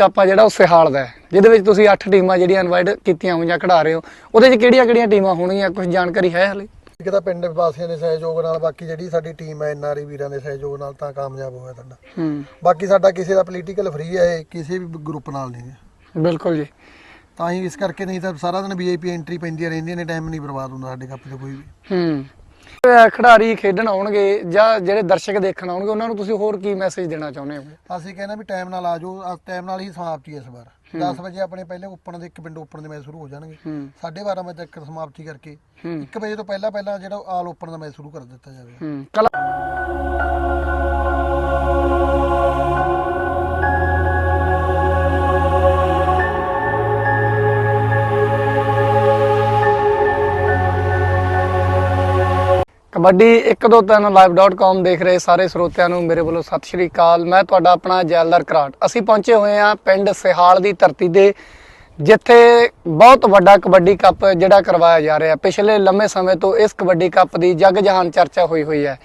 Cup ਆ ਜਿਹੜਾ ਉਹ ਸਿਹਾਲ ਦਾ ਹੈ ਜਿਹਦੇ ਵਿੱਚ ਤੁਸੀਂ 8 ਟੀਮਾਂ ਜਿਹੜੀਆਂ ਇਨਵਾਈਟ ਕੀਤੀਆਂ ਹੋਈਆਂ ਖਿਡਾ ਰਹੇ ਹੋ ਉਹਦੇ 'ਚ ਕਿਹੜੀਆਂ-ਕਿਹੜੀਆਂ ਟੀਮਾਂ ਹੋਣਗੀਆਂ ਕੁਝ ਜਾਣਕਾਰੀ ਹੈ ਹਲੇ? ਇੱਕ ਤਾਂ ਪਿੰਡ ਵਾਸੀਆਂ ਦੇ ਸਹਿਯੋਗ ਨਾਲ ਬਾਕੀ ਜਿਹੜੀ ਸਾਡੀ ਟੀਮ ਹੈ ਐਨਆਰਈ ਵੀਰਾਂ ਦੇ ਸਹਿਯੋਗ ਨਾਲ ਤਾਂ ਕਾਮਯਾਬ ਹੋਇਆ ਸਾਡਾ। ਹੂੰ। ਬਾਕੀ ਸਾਡਾ ਕਿਸੇ ਦਾ ਪੋਲੀਟੀਕਲ ਫ੍ਰੀ ਹੈ ਇਹ ਕਿਸੇ ਵੀ ਗਰੁੱਪ ਨਾਲ ਨਹੀਂ ਹੈ। ਬਿਲਕੁਲ ਜੀ। ਤਾਂ ਹੀ ਇਸ ਕਰਕੇ ਨਹੀਂ ਤਾਂ ਸਾਰਾ ਦਿਨ ਵੀਆਈਪੀ ਐਂਟਰੀ ਪੈਂਦੀਆਂ ਰਹਿੰਦੀਆਂ ਨੇ ਟਾਈਮ ਨਹੀਂ ਬਰਬਾਦ ਹੁੰਦਾ ਸਾਡੇ ਕੱਪ ਤੇ ਕੋਈ ਵੀ। ਹੂੰ। ਖਿਡਾਰੀ ਖੇਡਣ ਆਉਣਗੇ ਜਾਂ ਜਿਹੜੇ ਦਰਸ਼ਕ ਦੇਖਣ ਆਉਣਗੇ ਉਹਨਾਂ ਨੂੰ ਤੁਸੀਂ ਹੋਰ ਕੀ ਮੈਸੇਜ ਦੇਣਾ ਚਾਹੁੰਦੇ ਹੋ? ਅਸੀਂ ਕਹਿੰਦੇ ਵੀ ਟਾਈਮ ਨਾਲ ਆ ਜਾਓ ਟਾਈਮ ਨਾਲ ਹੀ ਸਮਾਪਤੀ ਇਸ ਵਾਰ। 10 ਵਜੇ ਆਪਣੇ ਪਹਿਲੇ ਓਪਨ ਦੇ ਇੱਕ ਪਿੰਡ ਓਪਨ ਦੇ ਮੈਚ ਸ਼ੁਰੂ ਹੋ ਜਾਣਗੇ। ਹੂੰ। 12:30 ਵਜੇ ਤੱਕ ਸਮਾਪਤੀ ਕਰਕੇ ਹੂੰ। 1 ਵਜੇ ਤੋਂ ਪਹਿਲਾਂ ਪਹਿਲਾਂ ਜਿਹੜਾ ਆਲ ਓਪਨ ਦਾ ਮੈਚ ਸ਼ੁਰੂ ਕਰ ਦਿੱਤਾ ਜਾਵੇ ਕਬੱਡੀ 123 live.com ਦੇਖ ਰਹੇ ਸਾਰੇ ਸਰੋਤਿਆਂ ਨੂੰ। ਮੇਰੇ ਵੱਲੋਂ ਸਤਿ ਸ਼੍ਰੀ ਅਕਾਲ। ਮੈਂ ਤੁਹਾਡਾ ਆਪਣਾ ਜੈਲਦਾਰ ਕਰਾਟ। ਅਸੀਂ ਪਹੁੰਚੇ ਹੋਏ ਹਾਂ ਪਿੰਡ ਸਿਹਾਲ ਦੀ ਧਰਤੀ ਦੇ, ਜਿੱਥੇ ਬਹੁਤ ਵੱਡਾ ਕਬੱਡੀ ਕੱਪ ਜਿਹੜਾ ਕਰਵਾਇਆ ਜਾ ਰਿਹਾ। ਪਿਛਲੇ ਲੰਮੇ ਸਮੇਂ ਤੋਂ ਇਸ ਕਬੱਡੀ ਕੱਪ ਦੀ ਜਗ ਜਹਾਨ ਚਰਚਾ ਹੋਈ ਹੋਈ ਹੈ।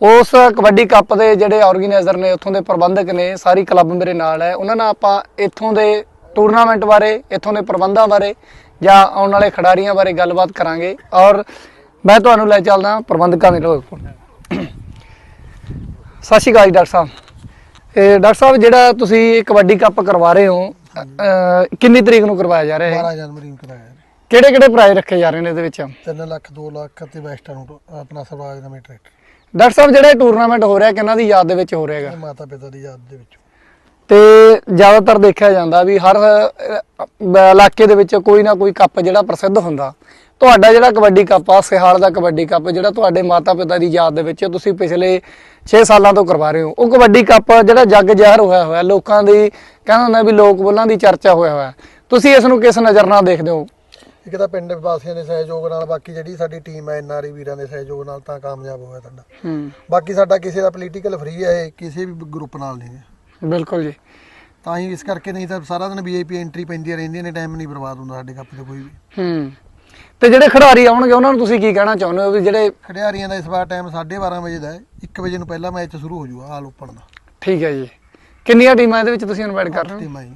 ਉਸ ਕਬੱਡੀ ਕੱਪ ਦੇ ਜਿਹੜੇ ਆਰਗੇਨਾਈਜ਼ਰ ਨੇ, ਉੱਥੋਂ ਦੇ ਪ੍ਰਬੰਧਕ ਨੇ, ਸਾਰੀ ਕਲੱਬ ਮੇਰੇ ਨਾਲ ਹੈ। ਉਹਨਾਂ ਨਾਲ ਆਪਾਂ ਇੱਥੋਂ ਦੇ ਟੂਰਨਾਮੈਂਟ ਬਾਰੇ, ਇੱਥੋਂ ਦੇ ਪ੍ਰਬੰਧਾਂ ਬਾਰੇ ਜਾਂ ਆਉਣ ਵਾਲੇ ਖਿਡਾਰੀਆਂ ਬਾਰੇ ਗੱਲਬਾਤ ਕਰਾਂਗੇ। ਔਰ ਮੈਂ ਤੁਹਾਨੂੰ ਲੈ ਚੱਲਦਾ ਪ੍ਰਬੰਧਕਾਂ ਦੇ ਕੋਲ ਸਤਿ ਸ਼੍ਰੀ ਅਕਾਲ ਡਾਕਟਰ ਸਾਹਿਬ। ਇਹ ਡਾਕਟਰ ਸਾਹਿਬ ਜਿਹੜਾ ਤੁਸੀਂ ਕਬੱਡੀ ਕੱਪ ਕਰਵਾ ਰਹੇ ਹੋ ਕਿੰਨੀ ਤਰੀਕ ਨੂੰ ਕਰਵਾਇਆ ਜਾ ਰਿਹਾ ਹੈ 12 ਜਨਵਰੀ ਨੂੰ ਕਰਾਇਆ ਜੀ। ਕਿਹੜੇ ਕਿਹੜੇ ਪ੍ਰਾਈਜ਼ ਰੱਖੇ ਜਾ ਰਹੇ ਨੇ ਇਹਦੇ ਵਿੱਚ? 3 ਲੱਖ 2 ਲੱਖ ਅਤੇ ਵੈਸਟਰਨ ਆਪਣਾ ਸਰਵਾਜ ਦਾ ਮੀਟਰ ਡਾਕਟਰ ਸਾਹਿਬ ਜਿਹੜਾ ਟੂਰਨਾਮੈਂਟ ਹੋ ਰਿਹਾ ਕਿਹਨਾਂ ਦੀ ਯਾਦ ਦੇ ਵਿੱਚ ਹੋ ਰਿਹਾ ਹੈਗਾ? ਮਾਤਾ ਪਿਤਾ ਦੀ ਯਾਦ ਦੇ ਵਿੱਚ। ਤੇ ਜ਼ਿਆਦਾਤਰ ਦੇਖਿਆ ਜਾਂਦਾ ਵੀ ਹਰ ਇਲਾਕੇ ਦੇ ਵਿੱਚ ਕੋਈ ਨਾ ਕੋਈ ਕੱਪ ਜਿਹੜਾ ਪ੍ਰਸਿੱਧ ਹੁੰਦਾ। ਤੁਹਾਡਾ ਜਿਹੜਾ ਕਬੱਡੀ ਕੱਪ ਆ ਸਿਹਾਲ ਦਾ ਕਬੱਡੀ ਕੱਪ ਜਿਹੜਾ ਤੁਹਾਡੇ ਮਾਤਾ ਪਿਤਾ ਦੀ ਯਾਦ ਦੇ ਵਿੱਚ ਤੁਸੀਂ ਪਿਛਲੇ 6 ਸਾਲਾਂ ਤੋਂ ਕਰਵਾ ਰਹੇ ਹੋ ਉਹ ਕਬੱਡੀ ਕੱਪ ਜਿਹੜਾ ਜੱਗ ਜ਼ਾਹਰ ਹੋਇਆ ਹੋਇਆ ਲੋਕਾਂ ਦੀ ਕਹਿੰਦਾ ਹੁੰਦਾ ਵੀ ਲੋਕ ਬੋਲਾਂ ਦੀ ਚਰਚਾ ਹੋਇਆ ਹੋਇਆ। ਤੁਸੀਂ ਇਸ ਨੂੰ ਕਿਸ ਨਜ਼ਰ ਨਾਲ ਦੇਖਦੇ ਹੋ? ਇੱਕ ਤਾਂ ਪਿੰਡ ਵਾਸੀਆਂ ਦੇ ਸਹਿਯੋਗ ਨਾਲ ਬਾਕੀ ਜਿਹੜੀ ਸਾਡੀ ਟੀਮ ਹੈ ਐਨਆਰਈ ਵੀਰਾਂ ਦੇ ਸਹਿਯੋਗ ਨਾਲ ਤਾਂ ਕਾਮਯਾਬ ਹੋਇਆ ਸਾਡਾ। ਹੂੰ। ਬਾਕੀ ਸਾਡਾ ਕਿਸੇ ਦਾ ਪੋਲੀਟੀਕਲ ਫ੍ਰੀ ਹੈ ਇਹ ਕਿਸੇ ਵੀ ਗਰੁੱਪ ਨਾਲ ਨਹੀਂ ਹੈ। ਬਿਲਕੁਲ ਜੀ। ਤਾਂ ਹੀ ਇਸ ਕਰਕੇ ਨਹੀਂ ਤਾਂ ਸਾਰਾ ਦਿਨ ਵੀਆਈਪੀ ਐਂਟਰੀ ਪੈਂਦੀਆਂ ਰਹਿੰਦੀਆਂ ਨੇ ਟਾਈਮ ਨਹੀਂ ਬਰਬਾਦ ਹੁੰਦਾ ਸਾਡੇ ਕੱਪ ਤੇ ਕੋਈ ਵੀ। ਹੂੰ। ਤੇ ਜਿਹੜੇ ਖਿਡਾਰੀ ਆਉਣਗੇ ਉਹਨਾਂ ਨੂੰ ਤੁਸੀਂ ਕੀ ਕਹਿਣਾ ਚਾਹੁੰਦੇ ਹੋ ਵੀ ਜਿਹੜੇ ਖਿਡਾਰੀਆਂ ਦਾ ਇਸ ਵਾਰ ਟਾਈਮ 12:30 ਵਜੇ ਦਾ ਹੈ 1 ਵਜੇ ਨੂੰ ਪਹਿਲਾ ਮੈਚ ਸ਼ੁਰੂ ਹੋ ਜਾਊਗਾ ਆਲ ਓਪਨ ਦਾ। ਠੀਕ ਹੈ ਜੀ। ਕਿੰਨੀਆਂ ਟੀਮਾਂ ਇਹਦੇ ਵਿੱਚ ਤੁਸੀਂ ਇਨਵਾਈਟ ਕਰ ਰਹੇ ਹੋ? ਟੀਮਾਂ ਜੀ।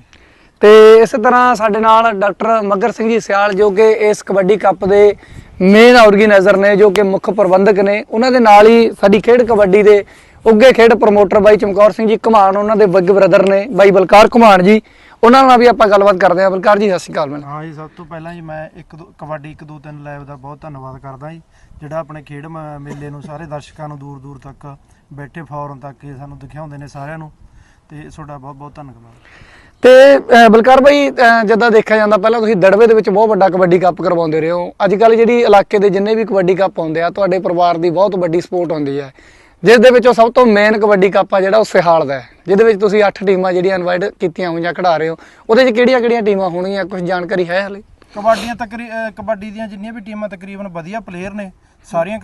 ਤੇ ਇਸੇ ਤਰ੍ਹਾਂ ਸਾਡੇ ਨਾਲ ਡਾਕਟਰ ਮੱਗਰ ਸਿੰਘ ਜੀ ਸਿਆਲ ਜੋ ਕਿ ਇਸ ਕਬੱਡੀ ਕੱਪ ਦੇ ਮੇਨ ਆਰਗੇਨਾਈਜ਼ਰ ਨੇ ਜੋ ਕਿ ਮੁੱਖ ਪ੍ਰਬੰਧਕ ਨੇ। ਉਹਨਾਂ ਦੇ ਨਾਲ ਹੀ ਸਾਡੀ ਖੇਡ ਕਬੱਡੀ ਦੇ ਉੱਗੇ ਖੇਡ ਪ੍ਰਮੋਟਰ ਬਾਈ ਚਮਕੌਰ ਸਿੰਘ ਜੀ ਘਮਾਣ, ਉਹਨਾਂ ਦੇ ਬਿਗ ਬ੍ਰਦਰ ਨੇ ਬਾਈ ਬਲਕਾਰ ਘਮਾਣ ਜੀ। ਉਹਨਾਂ ਨਾਲ ਵੀ ਆਪਾਂ ਗੱਲਬਾਤ ਕਰਦੇ ਹਾਂ। ਬਲਕਾਰ ਜੀ, ਸਤਿ ਸ਼੍ਰੀ ਅਕਾਲ ਮੈਨੂੰ ਹਾਂ ਜੀ, ਸਭ ਤੋਂ ਪਹਿਲਾਂ ਜੀ ਮੈਂ ਇੱਕ ਦੋ, ਕਬੱਡੀ 1 2 3 ਲਾਈਵ ਦਾ ਬਹੁਤ ਧੰਨਵਾਦ ਕਰਦਾ ਜੀ। ਜਿਹੜਾ ਆਪਣੇ ਖੇਡ ਮ- ਮੇਲੇ ਨੂੰ ਸਾਰੇ ਦਰਸ਼ਕਾਂ ਨੂੰ ਦੂਰ ਦੂਰ ਤੱਕ ਬੈਠੇ ਫੌਰਨ ਤੱਕ ਇਹ ਸਾਨੂੰ ਦਿਖਾਉਂਦੇ ਨੇ ਸਾਰਿਆਂ ਨੂੰ। ਤੇ ਤੁਹਾਡਾ ਬਹੁਤ ਬਹੁਤ ਧੰਨਵਾਦ। ਤੇ ਬਲਕਾਰ ਅਹ, ਜਿੱਦਾਂ ਦੇਖਿਆ ਜਾਂਦਾ ਪਹਿਲਾਂ ਤੁਸੀਂ ਦੜਵੇ ਦੇ ਵਿੱਚ ਬਹੁਤ ਵੱਡਾ ਕਬੱਡੀ ਕੱਪ ਕਰਵਾਉਂਦੇ ਰਹੇ ਹੋ। ਅੱਜ ਕੱਲ ਜਿਹੜੀ ਇਲਾਕੇ ਦੇ ਜਿੰਨੇ ਵੀ ਕਬੱਡੀ ਕੱਪ ਆਉਂਦੇ ਆ ਤੁਹਾਡੇ ਪਰਿਵਾਰ ਦੀ ਬਹੁਤ ਵੱਡੀ ਸਪੋਰਟ ਹੁੰਦੀ ਹੈ। ਜਿਸ ਦੇ ਵਿੱਚੋਂ ਸਭ ਤੋਂ ਮੇਨ ਕਬੱਡੀ ਕੱਪ ਆ ਜਿਹੜਾ ਉਹ ਸਿਹਾਲ ਦਾ ਹੈ। ਜਿਹਦੇ ਵਿੱਚ ਤੁਸੀਂ 8 ਟੀਮਾਂ ਜਿਹੜੀਆਂ ਇਨਵਾਈਟ ਕੀਤੀਆਂ ਹੋਈਆਂ ਖਿਡਾ ਰਹੇ ਹੋ। ਉਹਦੇ 'ਚ ਕਿਹੜੀਆਂ-ਕਿਹੜੀਆਂ ਟੀਮਾਂ ਹੋਣਗੀਆਂ? ਕੁਝ ਜਾਣਕਾਰੀ ਹੈ ਹਲੇ? ਕਬੱਡੀਆਂ ਤਕਰੀ ਕਬੱਡੀ ਦੀਆਂ ਜਿੰਨੀਆਂ ਵੀ ਟੀਮਾਂ ਤਕਰੀਬਨ ਵਧੀਆ ਪਲੇਅਰ ਨੇ ਸਾਰੀਆਂ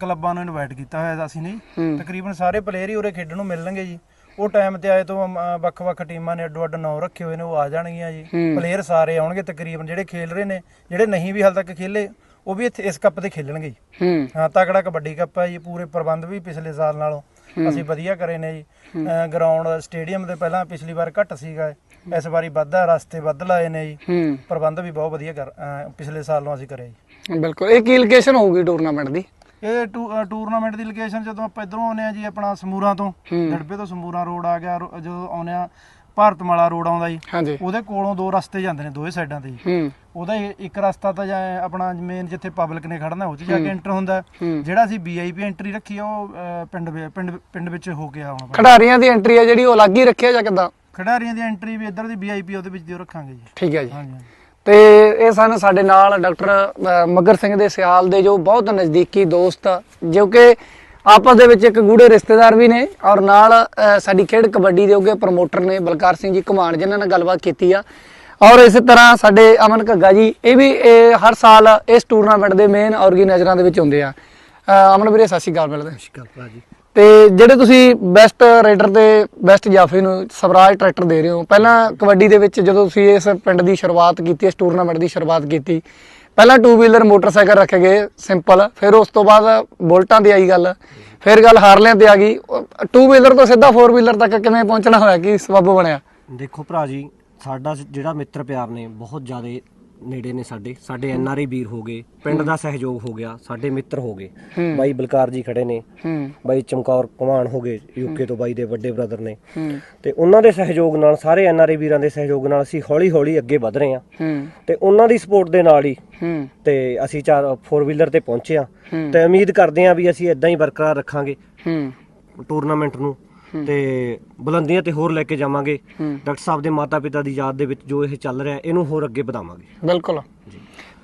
ਕਲੱਬਾਂ ਨੂੰ ਇਨਵਾਈਟ ਕੀਤਾ ਹੋਇਆ ਅਸੀਂ ਨਹੀਂ। ਤਕਰੀਬਨ ਸਾਰੇ ਪਲੇਅਰ ਹੀ ਉਰੇ ਖੇਡਣ ਨੂੰ ਮਿਲਣਗੇ ਜੀ। ਉਹ ਟਾਈਮ ਤੇ ਆਏ ਤੋਂ ਅਮ, ਵੱਖ-ਵੱਖ ਟੀਮਾਂ ਨੇ ਅੱਡੋ ਅੱਡ ਨਾਂ ਰੱਖੇ ਹੋਏ ਨੇ ਉਹ ਆ ਜਾਣਗੀਆਂ ਜੀ। ਪਲੇਅਰ ਸਾਰੇ ਆਉਣਗੇ ਤਕਰੀਬਨ ਜਿਹੜੇ ਖੇਲ ਰਹੇ ਨੇ ਜਿਹੜੇ ਨਹੀਂ ਵੀ ਹਾਲ ਤੱਕ ਖੇਲੇ ਉਹ ਵੀ ਇੱਥੇ ਇਸ ਕੱਪ ਤੇ ਖੇਲਣਗੇ ਜੀ। ਹੂੰ। ਹਾਂ ਤਕੜਾ ਕਬੱਡੀ ਕੱਪ ਹੈ ਜੀ ਪੂਰੇ ਪ੍ਰਬੰਧ ਵੀ ਪਿਛਲੇ ਸਾਲ ਨਾਲੋਂ ਅਸੀਂ ਵਧੀਆ ਕਰੇ ਨੇ ਜੀ। ਗਰਾਊਂਡ ਸਟੇਡੀਅਮ ਦੇ ਪਹਿਲਾਂ ਪਿਛਲੀ ਵਾਰ ਘੱਟ ਸੀਗਾ ਇਸ ਵਾਰੀ ਵੱਧਾ ਰਸਤੇ ਵੱਧ ਲਾਏ ਨੇ ਜੀ। ਹੂੰ। ਪ੍ਰਬੰਧ ਵੀ ਬਹੁਤ ਵਧੀਆ ਕਰ ਅਹ ਪਿਛਲੇ ਸਾਲ ਨੂੰ ਅਸੀਂ ਕਰੇ ਜੀ। ਬਿਲਕੁਲ ਇਹ ਕੀ ਲੋਕੇਸ਼ਨ ਹੋਊਗੀ ਟੂਰਨਾਮੈਂਟ ਦੀ? ਇਹ ਟੂਰਨਾਮੈਂਟ ਦੀ ਲੋਕੇਸ਼ਨ ਜਦੋਂ ਆਪਾਂ ਇਧਰੋਂ ਆਉਂਦੇ ਆ ਜੀ ਆਪਣਾ ਸਮੂਰਾਂ ਤੋਂ ਹੂੰ। ਡੜਬੇ ਤੋਂ ਸਮੂਰਾਂ ਰੋਡ ਆ ਗਿਆ ਜਦੋਂ ਆਉਂਦੇ ਆ ਭਾਰਤਮਾਲਾ ਰੋਡ ਆਉਂਦਾ ਜੀ ਉਹਦੇ ਕੋਲੋਂ ਦੋ ਰਸਤੇ ਜਾਂਦੇ ਨੇ ਦੋਵੇਂ ਸਾਈਡਾਂ ਤੇ ਜੀ। ਉਹਦਾ ਇੱਕ ਰਸਤਾ ਤਾਂ ਜਾਂ ਆਪਣਾ ਮੇਨ ਜਿੱਥੇ ਪਬਲਿਕ ਨੇ ਖੜਨਾ ਉਹ 'ਚ ਜਾ ਕੇ ਐਂਟਰ ਹੁੰਦਾ। ਜਿਹੜਾ ਅਸੀਂ ਵੀਆਈਪੀ ਐਂਟਰੀ ਰੱਖੀ ਆ ਉਹ ਪਿੰਡ ਪਿੰਡ ਪਿੰਡ ਵਿੱਚ ਹੋ ਕੇ ਆਉਣਾ। ਖਿਡਾਰੀਆਂ ਦੀ ਐਂਟਰੀ ਹੈ ਜਿਹੜੀ ਉਹ ਅਲੱਗ ਹੀ ਰੱਖਿਆ ਜਾਂ ਕਿੱਦਾਂ? ਖਿਡਾਰੀਆਂ ਦੀ ਐਂਟਰੀ ਵੀ ਇੱਧਰ ਦੀ ਵੀਆਈਪੀ ਉਹਦੇ ਵਿੱਚ ਦੀ ਉਹ ਰੱਖਾਂਗੇ ਜੀ। ਠੀਕ ਹੈ ਜੀ। ਹਾਂਜੀ। ਤੇ ਇਹ ਸਨ ਸਾਡੇ ਨਾਲ ਡਾਕਟਰ ਮਗਰ ਸਿੰਘ ਦੇ ਸਿਆਲ ਦੇ ਜੋ ਬਹੁਤ ਨਜ਼ਦੀਕੀ ਦੋਸਤ ਜੋ ਕਿ ਆਪਸ ਦੇ ਵਿੱਚ ਇੱਕ ਗੂੜੇ ਰਿਸ਼ਤੇਦਾਰ ਵੀ ਨੇ ਔਰ ਨਾਲ ਸਾਡੀ ਖੇਡ ਕਬੱਡੀ ਦੇ ਉਹਗੇ ਪ੍ਰਮੋਟਰ ਨੇ ਬਲਕਾਰ ਸਿੰਘ ਜੀ ਘਮਾਣ, ਜਿਨ੍ਹਾਂ ਨਾਲ ਗੱਲਬਾਤ ਕੀਤੀ ਆ। ਔਰ ਇਸੇ ਤਰ੍ਹਾਂ ਸਾਡੇ ਅਮਨ ਘੱਗਾ ਜੀ, ਇਹ ਵੀ, ਇਹ ਹਰ ਸਾਲ ਇਸ ਟੂਰਨਾਮੈਂਟ ਦੇ ਮੇਨ ਆਰਗੇਨਾਈਜ਼ਰਾਂ ਦੇ ਵਿੱਚ ਹੁੰਦੇ ਆ। ਅਮਨ ਵੀਰੇ, ਸਤਿ ਸ਼੍ਰੀ ਅਕਾਲ ਮਿਲਦੇ ਸ਼ਿਕਰ ਭਾਜੀ ਤੇ ਜਿਹੜੇ ਤੁਸੀਂ ਬੈਸਟ ਰਾਈਡਰ ਤੇ ਬੈਸਟ ਜਾਫੀ ਨੂੰ ਸਵਰਾਜ ਟਰੈਕਟਰ ਦੇ ਰਹੇ ਹੋ, ਪਹਿਲਾਂ ਕਬੱਡੀ ਦੇ ਵਿੱਚ ਜਦੋਂ ਤੁਸੀਂ ਇਸ ਪਿੰਡ ਦੀ ਸ਼ੁਰੂਆਤ ਕੀਤੀ, ਇਸ ਟੂਰਨਾਮੈਂਟ ਦੀ ਸ਼ੁਰੂਆਤ ਕੀਤੀ, ਪਹਿਲਾਂ ਟੂ ਵੀਲਰ ਮੋਟਰਸਾਈਕਲ ਰੱਖੇ ਗਏ ਸਿੰਪਲ ਫਿਰ ਉਸ ਤੋਂ ਬਾਅਦ ਬੁਲਟਾਂ ਦੀ ਆਈ ਗੱਲ, ਫਿਰ ਗੱਲ ਹਾਰਲਿਆਂ ਤੇ ਆ ਗਈ ਟੂ ਵੀਲਰ ਤੋਂ ਸਿੱਧਾ ਫੋਰ ਵੀਲਰ ਤੱਕ ਕਿਵੇਂ ਪਹੁੰਚਣਾ ਹੋਇਆ, ਕੀ ਸਬੱਬ ਬਣਿਆ? ਦੇਖੋ ਭਰਾ ਜੀ, ਸਾਡਾ ਜਿਹੜਾ ਮਿੱਤਰ ਪਿਆਰ ਨੇ, ਬਹੁਤ ਜ਼ਿਆਦਾ ਨੇੜੇ ਨੇ ਸਾਡੇ। ਸਾਡੇ ਐਨ ਆਰ ਆਈ ਵੀਰ ਹੋ ਗਏ ਪਿੰਡ ਦਾ ਸਹਿਯੋਗ ਹੋ ਗਿਆ ਸਾਡੇ ਮਿੱਤਰ ਹੋ ਗਏ। ਬਾਈ ਬਲਕਾਰ ਜੀ ਖੜੇ ਨੇ। ਬਾਈ ਚਮਕੌਰ ਕਮਾਨ ਹੋ ਗਏ ਯੂਕੇ ਤੋਂ ਬਾਈ ਦੇ ਵੱਡੇ ਬ੍ਰਦਰ ਨੇ। ਤੇ ਉਹਨਾਂ ਦੇ ਸਹਿਯੋਗ ਨਾਲ ਸਾਰੇ ਐਨ ਆਰ ਆਈ ਵੀਰਾਂ ਦੇ ਸਹਿਯੋਗ ਨਾਲ ਅਸੀਂ ਹੌਲੀ ਹੌਲੀ ਅੱਗੇ ਵਧ ਰਹੇ ਹਾਂ। ਤੇ ਉਹਨਾਂ ਦੀ ਸਪੋਰਟ ਦੇ ਨਾਲ ਹੀ ਤੇ ਅਸੀਂ ਚਾਰ 4 ਵੀਲਰ ਤੇ ਪਹੁੰਚੇ ਹੂੰ। ਤੇ ਉਮੀਦ ਕਰਦੇ ਹਾਂ ਵੀ ਅਸੀਂ ਇਦਾਂ ਹੀ ਬਰਕਰਾਰ ਰੱਖਾਂਗੇ। ਟੂਰਨਾਮੈਂਟ ਨੂੰ। ਤੇ ਬੁਲੰਦੀਆਂ ਤੇ ਹੋਰ ਲੈ ਕੇ ਜਾਵਾਂਗੇ। ਡਾਕਟਰ ਸਾਹਿਬ ਦੇ ਮਾਤਾ ਪਿਤਾ ਦੀ ਯਾਦ ਦੇ ਵਿੱਚ ਜੋ ਇਹ ਚੱਲ ਰਿਹਾ ਇਹਨੂੰ ਹੋਰ ਅੱਗੇ ਵਧਾਵਾਂਗੇ। ਬਿਲਕੁਲ।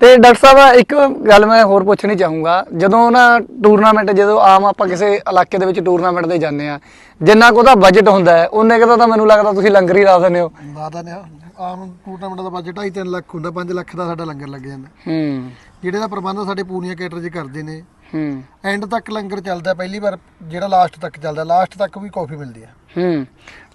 ਤੇ ਡਾਕਟਰ ਸਾਹਿਬ ਇੱਕ ਗੱਲ ਮੈਂ ਹੋਰ ਪੁੱਛਣੀ ਚਾਹੂੰਗਾ। ਜਦੋਂ ਨਾ ਟੂਰਨਾਮੈਂਟ ਜਦੋਂ ਆਮ ਆਪਾਂ ਕਿਸੇ ਇਲਾਕੇ ਦੇ ਵਿੱਚ ਟੂਰਨਾਮੈਂਟ ਤੇ ਜਾਂਦੇ ਆ ਜਿੰਨਾ ਕੁ ਉਹਦਾ ਬਜਟ ਹੁੰਦਾ ਹੈ ਉਹਨੇ ਕੁ ਦਾ ਤਾਂ ਮੈਨੂੰ ਲੱਗਦਾ ਤੁਸੀਂ ਲੰਗਰ ਹੀ ਲਾ ਦਿੰਦੇ ਹੋ। ਵਾਦਾ ਨੇ ਆਮ ਟੂਰਨਾਮੈਂਟ ਦਾ ਬਜਟ 2.5 ਲੱਖ ਹੁੰਦਾ 5 ਲੱਖ ਦਾ ਸਾਡਾ ਲੰਗਰ ਲੱਗ ਜਾਂਦਾ। ਹੂੰ। ਜਿਹੜੇ ਦਾ ਪ੍ਰਬੰਧ ਸਾਡੇ ਪੂਰੀਆਂ ਕੇਟਰ 'ਚ ਕਰਦੇ ਨੇ ਹੂੰ। ਐਂਡ ਤੱਕ ਲੰਗਰ ਚੱਲਦਾ ਪਹਿਲੀ ਵਾਰ ਜਿਹੜਾ ਲਾਸਟ ਤੱਕ ਚੱਲਦਾ ਲਾਸਟ ਤੱਕ ਵੀ ਕਾਫੀ ਮਿਲਦੀ ਆ। ਹੂੰ।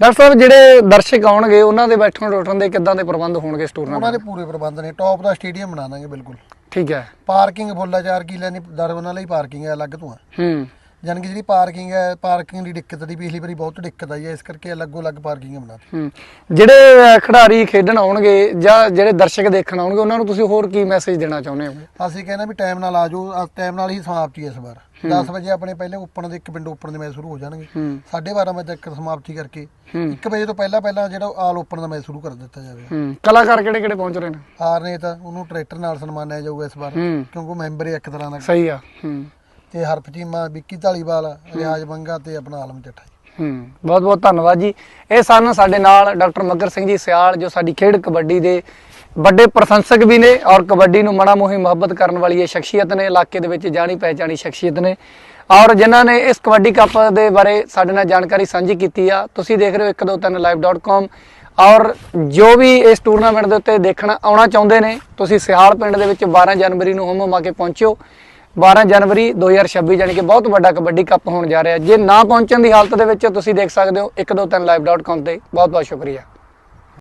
ਡਾਕਟਰ ਸਾਹਿਬ ਜਿਹੜੇ ਦਰਸ਼ਕ ਆਉਣਗੇ ਉਹਨਾਂ ਦੇ ਬੈਠਣ ਉੱਠਣ ਦੇ ਕਿੱਦਾਂ ਦੇ ਪ੍ਰਬੰਧ ਹੋਣਗੇ ਇਸ ਉਹਨਾਂ ਟੂਰਨਾਮੈਂਟ ਦੇ? ਪੂਰੇ ਪ੍ਰਬੰਧ ਨੇ। ਟੌਪ ਦਾ ਸਟੇਡੀਅਮ ਬਣਾ ਦਾਂਗੇ ਬਿਲਕੁਲ। ਠੀਕ ਹੈ। ਪਾਰਕਿੰਗ ਫੁੱਲ ਆ 4 ਕਿੱਲਿਆਂ ਦੀ ਦਰ ਉਹਨਾਂ ਲਈ ਪਾਰਕਿੰਗ ਹੈ ਅਲੱਗ ਤੋਂ ਆ। ਹੂੰ। ਜਾਣੀ ਕਿ ਜਿਹੜੀ ਪਾਰਕਿੰਗ ਹੈ ਪਾਰਕਿੰਗ ਦੀ ਦਿੱਕਤ ਦੀ ਪਿਛਲੀ ਵਾਰੀ ਬਹੁਤ ਦਿੱਕਤ ਆਈ ਹੈ ਇਸ ਕਰਕੇ ਅਲੱਗੋ ਅਲੱਗ ਪਾਰਕਿੰਗ ਬਣਾਤੀ। ਹੂੰ। ਜਿਹੜੇ ਖਿਡਾਰੀ ਖੇਡਣ ਆਉਣਗੇ ਜਾਂ ਜਿਹੜੇ ਦਰਸ਼ਕ ਦੇਖਣ ਆਉਣਗੇ ਉਹਨਾਂ ਨੂੰ ਤੁਸੀਂ ਹੋਰ ਕੀ ਮੈਸੇਜ ਦੇਣਾ ਚਾਹੁੰਦੇ ਹੋ? ਅਸੀਂ ਕਹਿੰਦੇ ਵੀ ਟਾਈਮ ਨਾਲ ਆ ਜਾਓ ਟਾਈਮ ਨਾਲ ਹੀ ਸਮਾਪਤੀ ਇਸ ਵਾਰ। 10 ਵਜੇ ਆਪਣੇ ਪਹਿਲੇ ਓਪਨ ਦੇ ਇੱਕ ਪਿੰਡ ਓਪਨ ਦੇ ਮੈਚ ਸ਼ੁਰੂ ਹੋ ਜਾਣਗੇ। ਹੂੰ। 12:30 ਵਜੇ ਤੱਕ ਸਮਾਪਤੀ ਕਰਕੇ ਹੂੰ। 1 ਵਜੇ ਤੋਂ ਪਹਿਲਾਂ ਪਹਿਲਾਂ ਜਿਹੜਾ ਆਲ ਓਪਨ ਦਾ ਮੈਚ ਸ਼ੁਰੂ ਕਰ ਦਿੱਤਾ ਜਾਵੇਗਾ ਹੂੰ। ਕਲਾਕਾਰ ਕਿਹੜੇ ਕਿਹੜੇ ਪਹੁੰਚ ਰਹੇ ਨੇ? ਤਾਂ ਉਹਨੂੰ ਟਰੈਕਟਰ ਨਾਲ ਸਨਮਾਨਿਆ ਜਾਊਗਾ ਇਸ ਵਾਰ ਹੂੰ। ਕਿਉਂਕਿ ਉਹ ਮੈਂਬਰ ਹੈ ਇੱਕ ਤਰ੍ਹਾਂ ਦਾ। ਸਹੀ ਆ। ਹੂੰ। ਤੇ ਹਰਫ ਚੀਮਾ ਵਿੱਕੀ ਢਾਲੀਵਾਲ ਰਿਆਜ ਬੰਗਾ ਤੇ ਆਪਣਾ ਆਲਮ ਚੱਠਾ ਜੀ। ਹੂੰ ਬਹੁਤ ਬਹੁਤ ਧੰਨਵਾਦ ਜੀ। ਇਹ ਸਨ ਸਾਡੇ ਨਾਲ ਡਾਕਟਰ ਮੱਗਰ ਸਿੰਘ ਜੀ ਸਿਆਲ ਜੋ ਸਾਡੀ ਖੇਡ ਕਬੱਡੀ ਦੇ ਵੱਡੇ ਪ੍ਰਸ਼ੰਸਕ ਵੀ ਨੇ ਔਰ ਕਬੱਡੀ ਨੂੰ ਮਣਾ ਮੋਹੀ ਮੁਹੱਬਤ ਕਰਨ ਵਾਲੀ ਇਹ ਸ਼ਖਸੀਅਤ ਨੇ ਇਲਾਕੇ ਦੇ ਵਿੱਚ ਜਾਣੀ ਪਹਿਚਾਣੀ ਸ਼ਖਸੀਅਤ ਨੇ। ਔਰ ਜਿਨ੍ਹਾਂ ਨੇ ਇਸ ਕਬੱਡੀ ਕੱਪ ਦੇ ਬਾਰੇ ਸਾਡੇ ਨਾਲ ਜਾਣਕਾਰੀ ਸਾਂਝੀ ਕੀਤੀ ਆ ਤੁਸੀਂ ਦੇਖ ਰਹੇ ਹੋ 123live.com ਔਰ ਜੋ ਵੀ ਇਸ ਟੂਰਨਾਮੈਂਟ ਦੇ ਉੱਤੇ ਦੇਖਣ ਆਉਣਾ ਚਾਹੁੰਦੇ ਨੇ ਤੁਸੀਂ ਸਿਹਾਲ ਪਿੰਡ ਦੇ ਵਿੱਚ 12 ਜਨਵਰੀ ਨੂੰ ਹਮ ਹਮਾ ਕੇ ਪਹੁੰਚਿਓ। 12 ਜਨਵਰੀ 2026 ਜਾਨੀ ਕਿ ਬਹੁਤ ਵੱਡਾ ਕਬੱਡੀ ਕੱਪ ਹੋਣ ਜਾ ਰਿਹਾ। ਜੇ ਨਾ ਪਹੁੰਚਣ ਦੀ ਹਾਲਤ ਦੇ ਵਿੱਚ, ਤੁਸੀਂ ਦੇਖ ਸਕਦੇ ਹੋ 123live.com ਤੇ। ਬਹੁਤ ਬਹੁਤ ਸ਼ੁਕਰੀਆ।